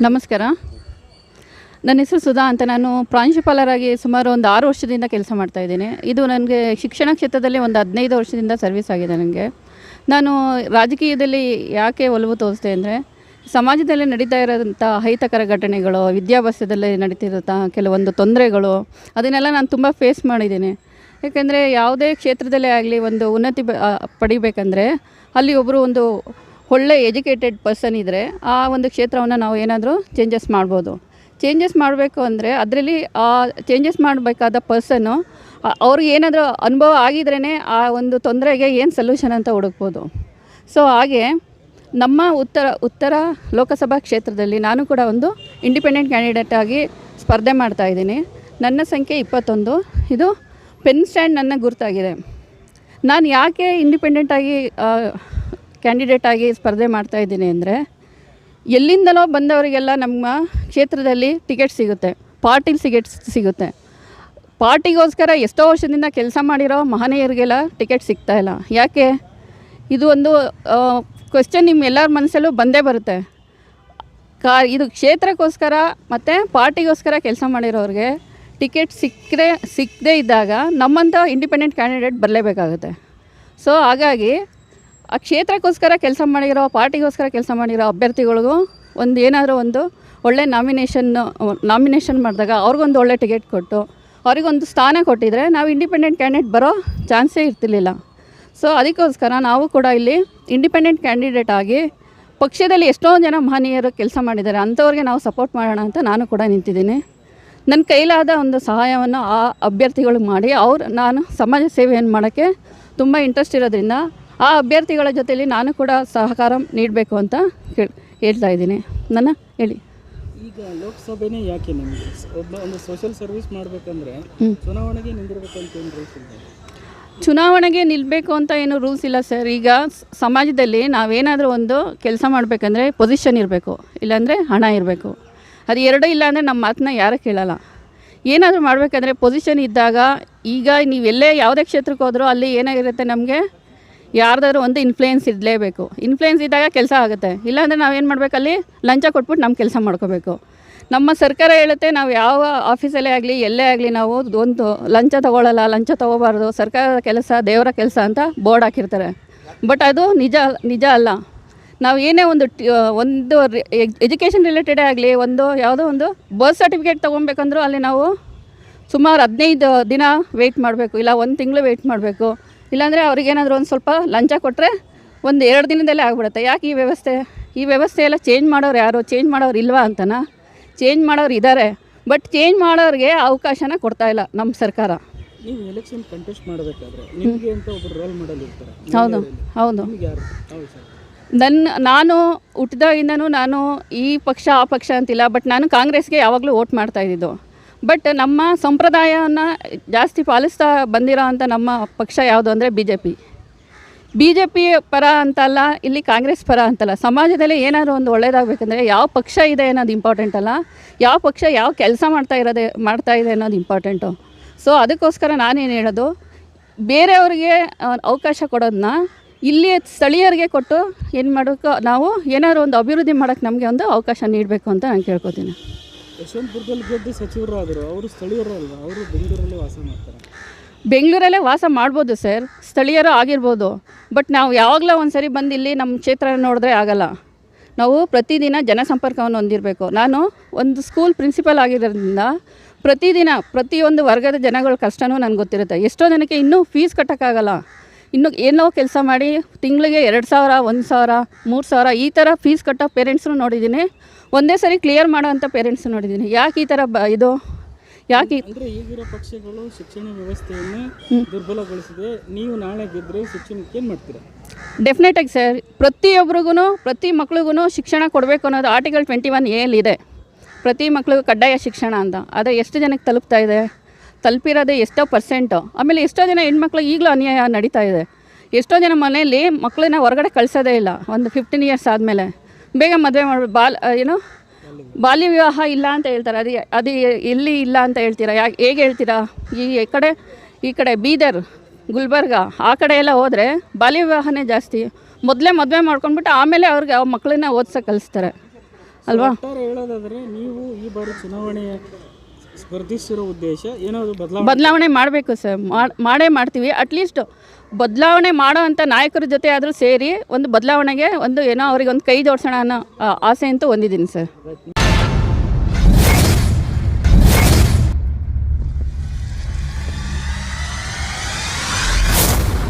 ನಮಸ್ಕಾರ. ನನ್ನ ಹೆಸರು ಸುಧಾ ಅಂತ. ನಾನು ಪ್ರಾಂಶುಪಾಲರಾಗಿ ಸುಮಾರು ಒಂದು ಆರು ವರ್ಷದಿಂದ ಕೆಲಸ ಮಾಡ್ತಾ ಇದ್ದೀನಿ. ಇದು ನನಗೆ ಶಿಕ್ಷಣ ಕ್ಷೇತ್ರದಲ್ಲಿ ಒಂದು ಹದಿನೈದು ವರ್ಷದಿಂದ ಸರ್ವಿಸ್ ಆಗಿದೆ ನನಗೆ. ನಾನು ರಾಜಕೀಯದಲ್ಲಿ ಯಾಕೆ ಒಲವು ತೋರಿಸ್ದೆ ಅಂದರೆ, ಸಮಾಜದಲ್ಲಿ ನಡೀತಾ ಇರೋಂಥ ಅಹಿತಕರ ಘಟನೆಗಳು, ವಿದ್ಯಾಭ್ಯಾಸದಲ್ಲಿ ನಡೀತಿರೋಂಥ ಕೆಲವೊಂದು ತೊಂದರೆಗಳು, ಅದನ್ನೆಲ್ಲ ನಾನು ತುಂಬ ಫೇಸ್ ಮಾಡಿದ್ದೀನಿ. ಯಾಕೆಂದರೆ ಯಾವುದೇ ಕ್ಷೇತ್ರದಲ್ಲೇ ಆಗಲಿ ಒಂದು ಉನ್ನತಿ ಬ- ಪಡಿಬೇಕಂದ್ರೆ, ಅಲ್ಲಿ ಒಬ್ಬರು ಒಂದು ಒಳ್ಳೆ ಎಜುಕೇಟೆಡ್ ಪರ್ಸನ್ ಇದ್ದರೆ ಆ ಒಂದು ಕ್ಷೇತ್ರವನ್ನು ನಾವು ಏನಾದರೂ ಚೇಂಜಸ್ ಮಾಡ್ಬೋದು. ಚೇಂಜಸ್ ಮಾಡಬೇಕು ಅಂದರೆ ಅದರಲ್ಲಿ ಆ ಚೇಂಜಸ್ ಮಾಡಬೇಕಾದ ಪರ್ಸನ್ನು ಅವ್ರಿಗೆ ಏನಾದರೂ ಅನುಭವ ಆಗಿದ್ರೇ ಆ ಒಂದು ತೊಂದರೆಗೆ ಏನು ಸೊಲ್ಯೂಷನ್ ಅಂತ ಹುಡುಕ್ಬೋದು. ಸೊ ಹಾಗೆ ನಮ್ಮ ಉತ್ತರ ಉತ್ತರ ಲೋಕಸಭಾ ಕ್ಷೇತ್ರದಲ್ಲಿ ನಾನು ಕೂಡ ಒಂದು ಇಂಡಿಪೆಂಡೆಂಟ್ ಕ್ಯಾಂಡಿಡೇಟ್ ಆಗಿ ಸ್ಪರ್ಧೆ ಮಾಡ್ತಾ ಇದ್ದೀನಿ. ನನ್ನ ಸಂಖ್ಯೆ ಇಪ್ಪತ್ತೊಂದು. ಇದು ಪೆನ್ ಸ್ಟ್ಯಾಂಡ್ ನನ್ನ ಗುರುತಾಗಿದೆ. ನಾನು ಯಾಕೆ ಇಂಡಿಪೆಂಡೆಂಟಾಗಿ ಕ್ಯಾಂಡಿಡೇಟ್ ಆಗಿ ಸ್ಪರ್ಧೆ ಮಾಡ್ತಾ ಇದ್ದೀನಿ ಅಂದರೆ ಎಲ್ಲಿಂದಲೋ ಬಂದವರಿಗೆಲ್ಲ ನಮ್ಮ ಕ್ಷೇತ್ರದಲ್ಲಿ ಟಿಕೆಟ್ ಸಿಗುತ್ತೆ ಪಾರ್ಟಿಲಿ ಸಿಗೆಟ್ ಸಿಗುತ್ತೆ. ಪಾರ್ಟಿಗೋಸ್ಕರ ಎಷ್ಟೋ ವರ್ಷದಿಂದ ಕೆಲಸ ಮಾಡಿರೋ ಮಹನೀಯರಿಗೆಲ್ಲ ಟಿಕೆಟ್ ಸಿಗ್ತಾ ಇಲ್ಲ. ಯಾಕೆ? ಇದು ಒಂದು ಕ್ವೆಶ್ಚನ್ ನಿಮ್ಮ ಎಲ್ಲರ ಮನಸ್ಸಲ್ಲೂ ಬಂದೇ ಬರುತ್ತೆ. ಕಾ, ಇದು ಕ್ಷೇತ್ರಕ್ಕೋಸ್ಕರ ಮತ್ತು ಪಾರ್ಟಿಗೋಸ್ಕರ ಕೆಲಸ ಮಾಡಿರೋರಿಗೆ ಟಿಕೆಟ್ ಸಿಕ್ಕರೆ ಸಿಕ್ಕದೇ ಇದ್ದಾಗ ನಮ್ಮಂಥ ಇಂಡಿಪೆಂಡೆಂಟ್ ಕ್ಯಾಂಡಿಡೇಟ್ ಬರಲೇಬೇಕಾಗುತ್ತೆ. ಸೊ ಹಾಗಾಗಿ ಆ ಕ್ಷೇತ್ರಕ್ಕೋಸ್ಕರ ಕೆಲಸ ಮಾಡಿರೋ, ಪಾರ್ಟಿಗೋಸ್ಕರ ಕೆಲಸ ಮಾಡಿರೋ ಅಭ್ಯರ್ಥಿಗಳಿಗೂ ಒಂದು ಏನಾದರೂ ಒಂದು ಒಳ್ಳೆ ನಾಮಿನೇಷನ್ ನಾಮಿನೇಷನ್ ಮಾಡಿದಾಗ ಅವ್ರಿಗೊಂದು ಒಳ್ಳೆ ಟಿಕೆಟ್ ಕೊಟ್ಟು, ಅವ್ರಿಗೊಂದು ಸ್ಥಾನ ಕೊಟ್ಟಿದ್ರೆ ನಾವು ಇಂಡಿಪೆಂಡೆಂಟ್ ಕ್ಯಾಂಡಿಡೇಟ್ ಬರೋ ಚಾನ್ಸೇ ಇರ್ತಿರ್ಲಿಲ್ಲ. ಸೊ ಅದಕ್ಕೋಸ್ಕರ ನಾವು ಕೂಡ ಇಲ್ಲಿ ಇಂಡಿಪೆಂಡೆಂಟ್ ಕ್ಯಾಂಡಿಡೇಟ್ ಆಗಿ ಪಕ್ಷದಲ್ಲಿ ಎಷ್ಟೋ ಜನ ಮಹನೀಯರು ಕೆಲಸ ಮಾಡಿದ್ದಾರೆ, ಅಂಥವ್ರಿಗೆ ನಾವು ಸಪೋರ್ಟ್ ಮಾಡೋಣ ಅಂತ ನಾನು ಕೂಡ ನಿಂತಿದ್ದೀನಿ. ನನ್ನ ಕೈಲಾದ ಒಂದು ಸಹಾಯವನ್ನು ಆ ಅಭ್ಯರ್ಥಿಗಳಿಗೆ ಮಾಡಿ, ಅವ್ರು ನಾನು ಸಮಾಜ ಸೇವೆಯನ್ನು ಮಾಡೋಕ್ಕೆ ತುಂಬ ಇಂಟ್ರೆಸ್ಟ್ ಇರೋದ್ರಿಂದ ಆ ಅಭ್ಯರ್ಥಿಗಳ ಜೊತೆಯಲ್ಲಿ ನಾನು ಕೂಡ ಸಹಕಾರ ನೀಡಬೇಕು ಅಂತ ಕೇಳ್ ಹೇಳ್ತಾ ಇದ್ದೀನಿ. ನನ್ನ ಹೇಳಿ. ಈಗ ಲೋಕಸಭೆನೇ ಯಾಕೆ ನಿಮಗೆ ಒಬ್ಬ ಒಂದು ಸೋಷಿಯಲ್ ಸರ್ವಿಸ್ ಮಾಡಬೇಕಂದ್ರೆ. ಚುನಾವಣೆಗೆ ನಿಂದಿರ್ಬೇಕಂತ ಏನು ರೂಲ್ಸ್ ಇದೆ? ಚುನಾವಣೆಗೆ ನಿಲ್ಲಬೇಕು ಅಂತ ಏನು ರೂಲ್ಸ್ ಇಲ್ಲ ಸರ್ ಈಗ ಸಮಾಜದಲ್ಲಿ ನಾವೇನಾದರೂ ಒಂದು ಕೆಲಸ ಮಾಡಬೇಕಂದ್ರೆ ಪೊಸಿಷನ್ ಇರಬೇಕು ಇಲ್ಲಾಂದರೆ ಹಣ ಇರಬೇಕು. ಅದು ಎರಡೂ ಇಲ್ಲ ಅಂದರೆ ನಮ್ಮ ಮಾತನ್ನ ಯಾರೂ ಕೇಳಲ್ಲ. ಏನಾದರೂ ಮಾಡಬೇಕಂದ್ರೆ ಪೊಸಿಷನ್ ಇದ್ದಾಗ ಈಗ ನೀವೆಲ್ಲೇ ಯಾವುದೇ ಕ್ಷೇತ್ರಕ್ಕೆ ಹೋದರೂ ಅಲ್ಲಿ ಏನಾಗಿರುತ್ತೆ ನಮಗೆ ಯಾರ್ದಾದ್ರು ಒಂದು ಇನ್ಫ್ಲೂಯೆನ್ಸ್ ಇರಲೇಬೇಕು. ಇನ್ಫ್ಲೂಯೆನ್ಸ್ ಇದ್ದಾಗ ಕೆಲಸ ಆಗುತ್ತೆ. ಇಲ್ಲಾಂದರೆ ನಾವೇನು ಮಾಡಬೇಕು ಅಲ್ಲಿ? ಲಂಚ ಕೊಟ್ಬಿಟ್ಟು ನಮ್ಮ ಕೆಲಸ ಮಾಡ್ಕೋಬೇಕು. ನಮ್ಮ ಸರ್ಕಾರ ಹೇಳುತ್ತೆ ನಾವು ಯಾವ ಆಫೀಸಲ್ಲೇ ಆಗಲಿ, ಎಲ್ಲೇ ಆಗಲಿ ನಾವು ಒಂದು ಲಂಚ ತೊಗೊಳ್ಳಲ್ಲ ಲಂಚ ತೊಗೋಬಾರ್ದು ಸರ್ಕಾರದ ಕೆಲಸ, ದೇವರ ಕೆಲಸ ಅಂತ ಬೋರ್ಡ್ ಹಾಕಿರ್ತಾರೆ. ಬಟ್ ಅದು ನಿಜ ನಿಜ ಅಲ್ಲ. ನಾವು ಏನೇ ಒಂದು ಒಂದು ಎಜುಕೇಷನ್ ರಿಲೇಟೆಡೇ ಆಗಲಿ, ಒಂದು ಯಾವುದೋ ಒಂದು ಬರ್ತ್ ಸರ್ಟಿಫಿಕೇಟ್ ತೊಗೊಬೇಕಂದ್ರೂ ಅಲ್ಲಿ ನಾವು ಸುಮಾರು ಹದಿನೈದು ದಿನ ವೆಯ್ಟ್ ಮಾಡಬೇಕು. ಇಲ್ಲ, ಒಂದು ತಿಂಗಳು ವೆಯ್ಟ್ ಮಾಡಬೇಕು. ಇಲ್ಲಾಂದರೆ ಅವ್ರಿಗೇನಾದರೂ ಒಂದು ಸ್ವಲ್ಪ ಲಂಚ ಕೊಟ್ಟರೆ ಒಂದು ಎರಡು ದಿನದಲ್ಲೇ ಆಗ್ಬಿಡುತ್ತೆ. ಯಾಕೆ ಈ ವ್ಯವಸ್ಥೆ? ಈ ವ್ಯವಸ್ಥೆ ಎಲ್ಲ ಚೇಂಜ್ ಮಾಡೋರು ಯಾರು? ಚೇಂಜ್ ಮಾಡೋರು ಇಲ್ವಾ ಅಂತನ? ಚೇಂಜ್ ಮಾಡೋರು ಇದ್ದಾರೆ ಬಟ್ ಚೇಂಜ್ ಮಾಡೋರಿಗೆ ಅವಕಾಶನ ಕೊಡ್ತಾ ಇಲ್ಲ ನಮ್ಮ ಸರ್ಕಾರ. ನೀವು ಎಲೆಕ್ಷನ್ ಕಂಟೆಸ್ಟ್ ಮಾಡಬೇಕಾದ್ರೆ ನಿಮಗೆ ಅಂತ ಒಬ್ಬರು ರೋಲ್ ಮಾಡಲ್ ಇರ್ತಾರೆ. ಹೌದು ಹೌದು. ನನ್ನ ನಾನು ಹುಟ್ಟಿದಾಗಿಂದನೂ ನಾನು ಈ ಪಕ್ಷ ಆ ಪಕ್ಷ ಅಂತಿಲ್ಲ ಬಟ್ ನಾನು ಕಾಂಗ್ರೆಸ್ಗೆ ಯಾವಾಗಲೂ ವೋಟ್ ಮಾಡ್ತಾ ಇದ್ದಿದ್ದು. ಬಟ್ ನಮ್ಮ ಸಂಪ್ರದಾಯವನ್ನು ಜಾಸ್ತಿ ಪಾಲಿಸ್ತಾ ಬಂದಿರೋ ಅಂಥ ನಮ್ಮ ಪಕ್ಷ ಯಾವುದು ಅಂದರೆ B J P B J P ಪರ ಅಂತಲ್ಲ, ಇಲ್ಲಿ ಕಾಂಗ್ರೆಸ್ ಪರ ಅಂತಲ್ಲ, ಸಮಾಜದಲ್ಲಿ ಏನಾದರೂ ಒಂದು ಒಳ್ಳೆಯದಾಗಬೇಕಂದ್ರೆ ಯಾವ ಪಕ್ಷ ಇದೆ ಅನ್ನೋದು ಇಂಪಾರ್ಟೆಂಟ್ ಅಲ್ಲ. ಯಾವ ಪಕ್ಷ ಯಾವ ಕೆಲಸ ಮಾಡ್ತಾ ಇರೋದೇ, ಮಾಡ್ತಾ ಇದೆ ಅನ್ನೋದು ಇಂಪಾರ್ಟೆಂಟು ಸೊ ಅದಕ್ಕೋಸ್ಕರ ನಾನೇನು ಹೇಳೋದು, ಬೇರೆಯವ್ರಿಗೆ ಅವಕಾಶ ಕೊಡೋದನ್ನ ಇಲ್ಲಿ ಸ್ಥಳೀಯರಿಗೆ ಕೊಟ್ಟು ಏನು ಮಾಡೋಕ್ಕೋ ನಾವು ಏನಾದ್ರು ಒಂದು ಅಭಿವೃದ್ಧಿ ಮಾಡೋಕ್ಕೆ ನಮಗೆ ಒಂದು ಅವಕಾಶ ನೀಡಬೇಕು ಅಂತ ನಾನು ಕೇಳ್ಕೊತೀನಿ. ಯಶವಂತಪುರದಲ್ಲಿ ಗೆದ್ದು ಸಚಿವರಾದರು ಅವರು ಸ್ಥಳೀಯರಲ್ವಾ ಅವರು ಬೆಂಗಳೂರಲ್ಲೇ ವಾಸ ಮಾಡ್ತಾರೆ. ಬೆಂಗಳೂರಲ್ಲೇ ವಾಸ ಮಾಡ್ಬೋದು ಸರ್, ಸ್ಥಳೀಯರು ಆಗಿರ್ಬೋದು. ಬಟ್ ನಾವು ಯಾವಾಗಲೂ ಒಂದು ಸರಿ ಬಂದು ಇಲ್ಲಿ ನಮ್ಮ ಕ್ಷೇತ್ರ ನೋಡಿದ್ರೆ ಆಗಲ್ಲ. ನಾವು ಪ್ರತಿದಿನ ಜನಸಂಪರ್ಕವನ್ನು ಹೊಂದಿರಬೇಕು. ನಾನು ಒಂದು ಸ್ಕೂಲ್ ಪ್ರಿನ್ಸಿಪಲ್ ಆಗಿರೋದ್ರಿಂದ ಪ್ರತಿದಿನ ಪ್ರತಿಯೊಂದು ವರ್ಗದ ಜನಗಳ ಕಷ್ಟನೂ ನನಗೆ ಗೊತ್ತಿರುತ್ತೆ. ಎಷ್ಟೋ ಜನಕ್ಕೆ ಇನ್ನೂ ಫೀಸ್ ಕಟ್ಟೋಕ್ಕಾಗಲ್ಲ. ಇನ್ನು ಏನೋ ಕೆಲಸ ಮಾಡಿ ತಿಂಗಳಿಗೆ ಎರಡು ಸಾವಿರ ಒಂದು ಸಾವಿರ ಮೂರು ಸಾವಿರ ಈ ಥರ ಫೀಸ್ ಕಟ್ಟೋ ಪೇರೆಂಟ್ಸ್ನು ನೋಡಿದ್ದೀನಿ. ಒಂದೇ ಸರಿ ಕ್ಲಿಯರ್ ಮಾಡೋವಂಥ ಪೇರೆಂಟ್ಸ್ ನೋಡಿದ್ದೀನಿ. ಯಾಕೆ ಈ ಥರ ಬ ಇದು? ಯಾಕೆ? ಅಂದರೆ ಅಂದ್ರೆ ಈಗಿರೋ ಪಕ್ಷಗಳು ಶಿಕ್ಷಣ ವ್ಯವಸ್ಥೆಯನ್ನು ದುರ್ಬಲಗೊಳಿಸಿದೆ. ನೀವು ನಾಳೆ ಗೆದ್ದರೆ ಶಿಕ್ಷಣಕ್ಕೆ ಏನು ಮಾಡ್ತೀರಾ? ಡೆಫಿನೆಟಾಗಿ ಸರ್ ಪ್ರತಿಯೊಬ್ರಿಗೂ ಪ್ರತಿ ಮಕ್ಳಿಗೂ ಶಿಕ್ಷಣ ಕೊಡಬೇಕು ಅನ್ನೋದು ಆರ್ಟಿಕಲ್ ಟ್ವೆಂಟಿ ಒನ್ ಎಲ್ಲಿದೆ ಪ್ರತಿ ಮಕ್ಳಿಗೂ ಕಡ್ಡಾಯ ಶಿಕ್ಷಣ ಅಂತ. ಆದರೆ ಎಷ್ಟು ಜನಕ್ಕೆ ತಲುಪ್ತಾ ಇದೆ? ತಲುಪಿರೋದು ಎಷ್ಟೋ ಪರ್ಸೆಂಟು ಆಮೇಲೆ ಎಷ್ಟೋ ಜನ ಹೆಣ್ಮಕ್ಳು ಈಗಲೂ ಅನ್ಯಾಯ ನಡೀತಾ ಇದೆ. ಎಷ್ಟೋ ಜನ ಮನೆಯಲ್ಲಿ ಮಕ್ಕಳನ್ನ ಹೊರಗಡೆ ಕಳಿಸೋದೇ ಇಲ್ಲ. ಒಂದು ಫಿಫ್ಟೀನ್ ಇಯರ್ಸ್ ಆದಮೇಲೆ. ಬೇಗ ಮದುವೆ ಮಾಡಿ, ಬಾಲ್ ಏನು? ಬಾಲ್ಯ ವಿವಾಹ ಇಲ್ಲ ಅಂತ ಹೇಳ್ತಾರೆ. ಅದು ಅದು ಎಲ್ಲಿ ಇಲ್ಲ ಅಂತ ಹೇಳ್ತೀರಾ? ಯಾಕೆ ಹೇಗೆ ಹೇಳ್ತೀರಾ? ಈ ಕಡೆ ಈ ಕಡೆ ಬೀದರ್, ಗುಲ್ಬರ್ಗ, ಆ ಕಡೆ ಎಲ್ಲ ಹೋದರೆ ಬಾಲ್ಯ ವಿವಾಹನೇ ಜಾಸ್ತಿ. ಮೊದಲೇ ಮದುವೆ ಮಾಡ್ಕೊಂಡ್ಬಿಟ್ಟು ಆಮೇಲೆ ಅವ್ರಿಗೆ ಅವ್ರ ಮಕ್ಕಳನ್ನ ಓದ್ಸೋಕೆ ಕಲಿಸ್ತಾರೆ. ಅಲ್ವಾ? ಹೇಳೋದಾದರೆ ನೀವು ಈ ಬಾರಿ ಚುನಾವಣೆ ಸ್ಪರ್ಧಿಸಿರೋ ಉದ್ದೇಶ ಏನಾದರೂ ಬದಲಾವಣೆ? ಬದಲಾವಣೆ ಮಾಡಬೇಕು ಸರ್. ಮಾಡ್- ಮಾಡೇ ಮಾಡ್ತೀವಿ. ಅಟ್ಲೀಸ್ಟ್ ಬದಲಾವಣೆ ಮಾಡೋ ಅಂಥ ನಾಯಕರ ಜೊತೆ ಆದರೂ ಸೇರಿ ಒಂದು ಬದಲಾವಣೆಗೆ ಒಂದು ಏನೋ ಅವ್ರಿಗೆ ಒಂದು ಕೈ ಜೋಡಿಸೋಣ ಅನ್ನೋ ಆಸೆ ಅಂತೂ ಹೊಂದಿದ್ದೀನಿ ಸರ್.